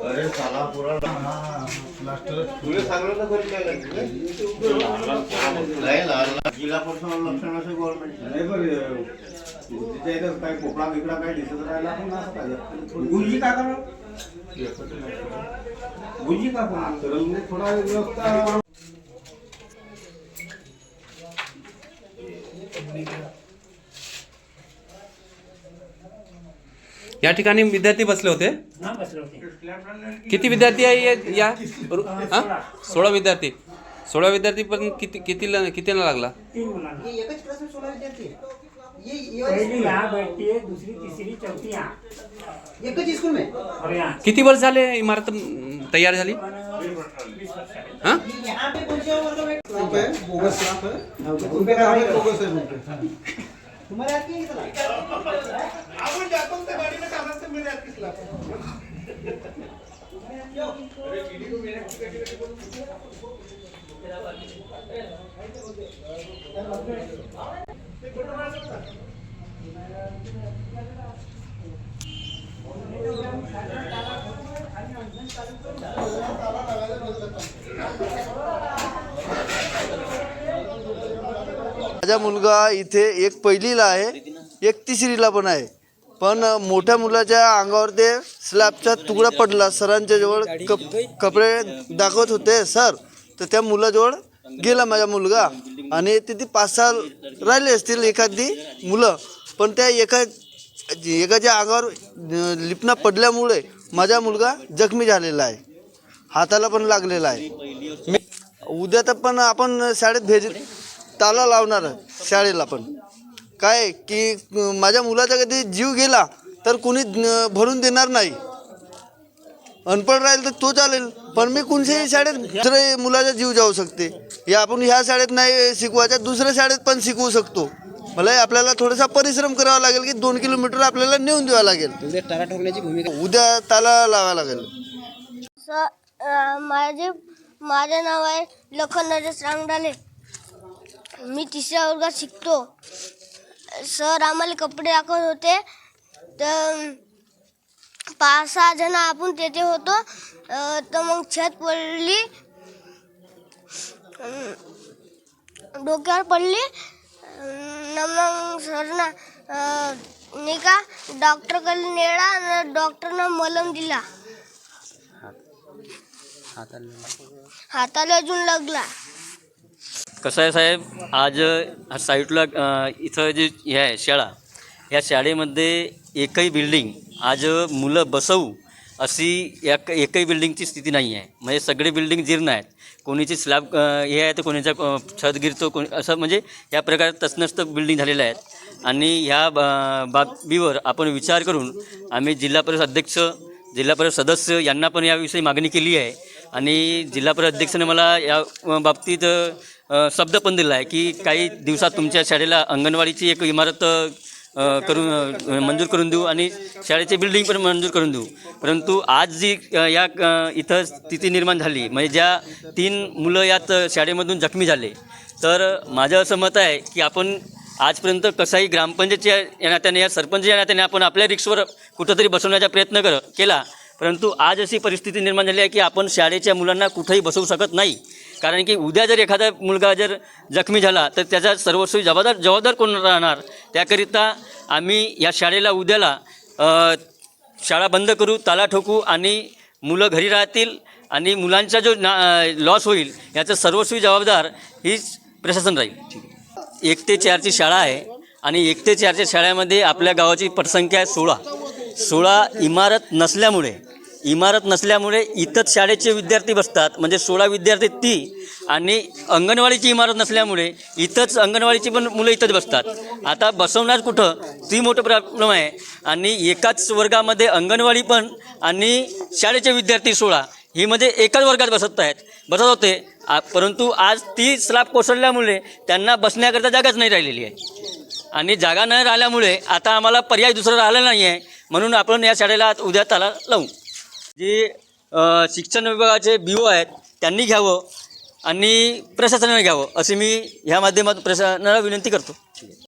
अरे साला पुरा तुला सांगलं तर बरं काय लागलं नाही जिल्हा परिषद लक्षण असे गव्हर्नमेंट नाही बरं तिच्या इथं काय कोपडा बिकडा काय दिसत राहिला पण असं गुरुजी काय करणार गुरुजी का पण तर मग थोडा व्यवस्था या ठिकाणी विद्यार्थी बसले होते? किती विद्यार्थी आहे या सोळा विद्यार्थी. सोळा विद्यार्थी पण किती कितीला कितीला लागला? तीन मुलांना. ये एकच क्लास में सोलह विद्यार्थी है ये पहिली यहाँ बैठती है दूसरी तीसरी चौथी यहाँ एकच स्कूल में और यहाँ किती वर्ष झाले इमारत अं, तयार झाली? बीस वर्ष है ये यहाँ पे कौन से वर्ग में बोगस स्टाफ है उनके काम में बोगस है उनके तुम्हारे हाथ में कितना माझा मुलगा इथे एक पहिलीला आहे एक तिसरीला पण आहे. पण मोठ्या मुलाच्या अंगावर ते स्लॅबचा तुकडा पडला. सरांच्या जवळ कप कपडे दाखवत होते सर. तर त्या मुलाजवळ गेला माझा मुलगा. आणि तिथे पाच सहा राहिले असतील एखादी मुलं. पण त्या एका एकाच्या अंगावर लिपणा पडल्यामुळे माझा मुलगा जखमी झालेला आहे. हाताला पण लागलेला आहे. मी उद्या तर पण आपण शाळेत भेज ताला लावणार शाळेला पण. काय? की माझ्या मुलाचा कधी जीव गेला तर कोणी भरून देणार नाही. अनपढ राहील तर तो चालेल. पण मी कोणत्याही शाळेत दुसऱ्या मुलाचा जीव जाऊ शकते. या आपण ह्या शाळेत नाही शिकवायच्या दुसऱ्या शाळेत पण शिकवू शकतो. मला आपल्याला थोडासा परिश्रम करावा लागेल की दोन किलोमीटर आपल्याला नेऊन द्यावं लागेल. उद्या ताला लावावा लागेल. माझे माझे नाव आहे लखन नरेश रांगडाले मी तिसऱ्या वर्गात शिकतो. सर आम्हाला कपडे दाखवत होते. तर पाच सहा जण आपण तेथे होतो. तर मग छत पडली. डोक्यावर पडली. न मग सरना अं, नाही का डॉक्टरकडे नेला आणि डॉक्टरनं मलम दिला. हाताला अजून लागला. कसं आहे साहेब? आज साईटला इथं जे हे आहे शाळा या शाळेमध्ये एकही बिल्डिंग आज मुलं बसवू अशी या एकही बिल्डिंगची स्थिती नाही आहे. म्हणजे सगळे बिल्डिंग जीर्ण आहेत. कोणीची स्लॅब हे आहे तर कोणीचा छत गिरतो कोणी असं म्हणजे या प्रकारे तसनस्त बिल्डिंग झालेल्या आहेत. आणि ह्या बा बाबीवर आपण विचार करून आम्ही जिल्हा परिषद अध्यक्ष जिल्हा परिषद सदस्य यांना पण याविषयी मागणी केली आहे. आणि जिल्हा परिषद अध्यक्षाने मला या बाबतीत शब्द पण दिला आहे की काही दिवसात तुमच्या शाळेला अंगणवाडीची एक इमारत करून मंजूर करून देऊ आणि शाळेची बिल्डिंग पण मंजूर करून देऊ. परंतु आज जी या इथं स्थिती निर्माण झाली म्हणजे ज्या तीन मुलं यात शाळेमधून जखमी झाले तर माझं असं मत आहे की आपण आजपर्यंत कसाही ग्रामपंचायतच्या या नात्याने या सरपंच या नात्याने आपण आपल्या रिक्षावर कुठंतरी बसवण्याचा प्रयत्न कर केला. परंतु आज अशी परिस्थिती निर्माण झाली आहे की आपण शाळेच्या मुलांना कुठंही बसवू शकत नाही. कारण की उद्या जर एखादा मुलगा जर जखमी झाला तर त्याचा सर्वस्वी जबाबदार जबाबदार कोण राहणार? त्याकरिता आम्ही या शाळेला उद्याला शाळा बंद करू ताला ठोकू आणि मुलं घरी राहतील आणि मुलांचा जो ना लॉस होईल याचं सर्वस्वी जबाबदार हीच प्रशासन राहील. एक ते चारची शाळा आहे आणि एक ते चारच्या शाळेमध्ये आपल्या गावाची पटसंख्या आहे सोळा. सोळा इमारत नसल्यामुळे इमारत नसल्यामुळे इथंच शाळेचे विद्यार्थी बसतात. म्हणजे सोळा विद्यार्थी ती आणि अंगणवाडीची इमारत नसल्यामुळे इथंच अंगणवाडीची पण मुलं इथंच बसतात. आता बसवणार कुठं? ती मोठं प्रॉब्लेम आहे. आणि एकाच वर्गामध्ये अंगणवाडी पण आणि शाळेचे विद्यार्थी सोळा. ही म्हणजे एकाच वर्गात बसत आहेत. बसत होते. आ- परंतु आज ती स्लाब कोसळल्यामुळे त्यांना बसण्याकरता जागाच नाही राहिलेली आहे. आणि जागा न राहिल्यामुळे आता आम्हाला पर्याय दुसरा राहिला नाही आहे म्हणून आपण या शाळेला आज उद्या त्याला लावू. जे शिक्षण विभागाचे बी ओ आहेत त्यांनी घ्यावं आणि प्रशासनाने घ्यावं असे मी ह्या माध्यमातून प्रशासनाला विनंती करतो.